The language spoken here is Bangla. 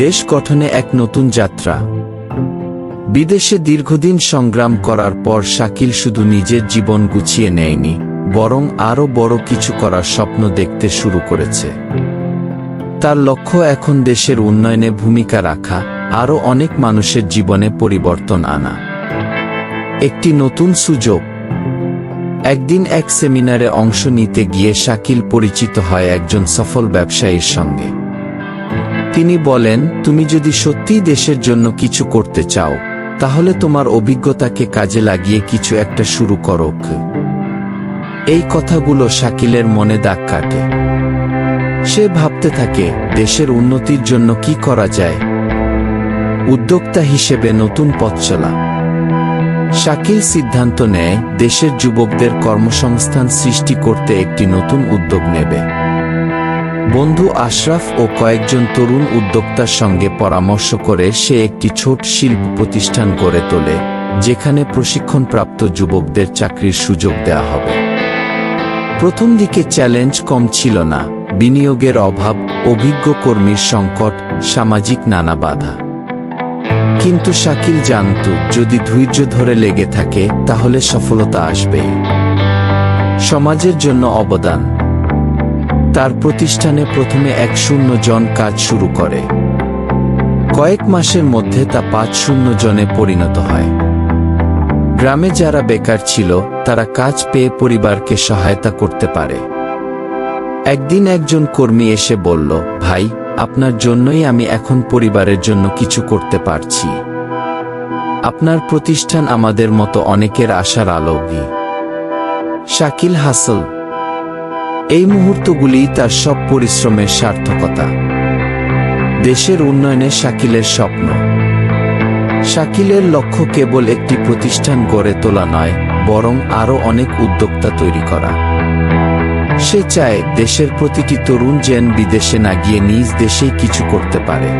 দেশ গঠনে এক নতুন যাত্রা। বিদেশে দীর্ঘদিন সংগ্রাম করার পর শাকিল শুধু নিজের জীবন গুছিয়ে নেয়নি, বরং আরও বড় কিছু করার স্বপ্ন দেখতে শুরু করেছে। তার লক্ষ্য এখন দেশের উন্নয়নে ভূমিকা রাখা, আরও অনেক মানুষের জীবনে পরিবর্তন আনা। একটি নতুন সুযোগ। একদিন এক সেমিনারে অংশ নিতে গিয়ে শাকিল পরিচিত হয় একজন সফল ব্যবসায়ীর সঙ্গে। তিনি বলেন, তুমি যদি সত্যিই দেশের জন্য কিছু করতে চাও, তাহলে তোমার অভিজ্ঞতাকে কাজে লাগিয়ে কিছু একটা শুরু করো এই কথাগুলো শাকিলের মনে দাগ কাটে। সে ভাবতে থাকে, দেশের উন্নতির জন্য কি করা যায়? উদ্যোক্তা হিসেবে নতুন পথ চলা। শাকিল সিদ্ধান্ত নেয়, দেশের যুবকদের কর্মসংস্থান সৃষ্টি করতে একটি নতুন উদ্যোগ নেবে। বন্ধু আশরাফ ও কয়েকজন তরুণ উদ্যোক্তার সঙ্গে পরামর্শ করে সে একটি ছোট শিল্প প্রতিষ্ঠান গড়ে তোলে, যেখানে প্রশিক্ষণপ্রাপ্ত যুবকদের চাকরির সুযোগ দেওয়া হবে। প্রথম দিকে চ্যালেঞ্জ কম ছিল না, বিনিয়োগের অভাব, অভিজ্ঞ কর্মীর সংকট, সামাজিক নানা বাধা। কিন্তু শাকিল জানত, যদি ধৈর্য ধরে লেগে থাকে, তাহলে সফলতা আসবে সমাজের জন্য অবদান। তার প্রতিষ্ঠানে প্রথমে এক শূন্য জন কাজ শুরু করে। কয়েক মাসের মধ্যে তা পাঁচ শূন্য জনে পরিণত হয়। গ্রামে যারা বেকার ছিল, তারা কাজ পেয়ে পরিবারকে সহায়তা করতে পারে। একদিন একজন কর্মী এসে বলল, ভাই, আপনার জন্যই আমি এখন পরিবারের জন্য কিছু করতে পারছি। আপনার প্রতিষ্ঠান আমাদের মতো অনেকের আশার আলোকী শাকিল হাসল এই মুহূর্তগুলি তার সব পরিশ্রমের সার্থকতা। দেশের উন্নয়নে শাকিলের স্বপ্ন। শাকিলের লক্ষ্য কেবল একটি প্রতিষ্ঠান গড়ে তোলা নয়, বরং আরও অনেক উদ্যোক্তা তৈরি করা। সে চায় দেশের প্রতিটি তরুণ যেন বিদেশে না গিয়ে নিজ দেশেই কিছু করতে পারে।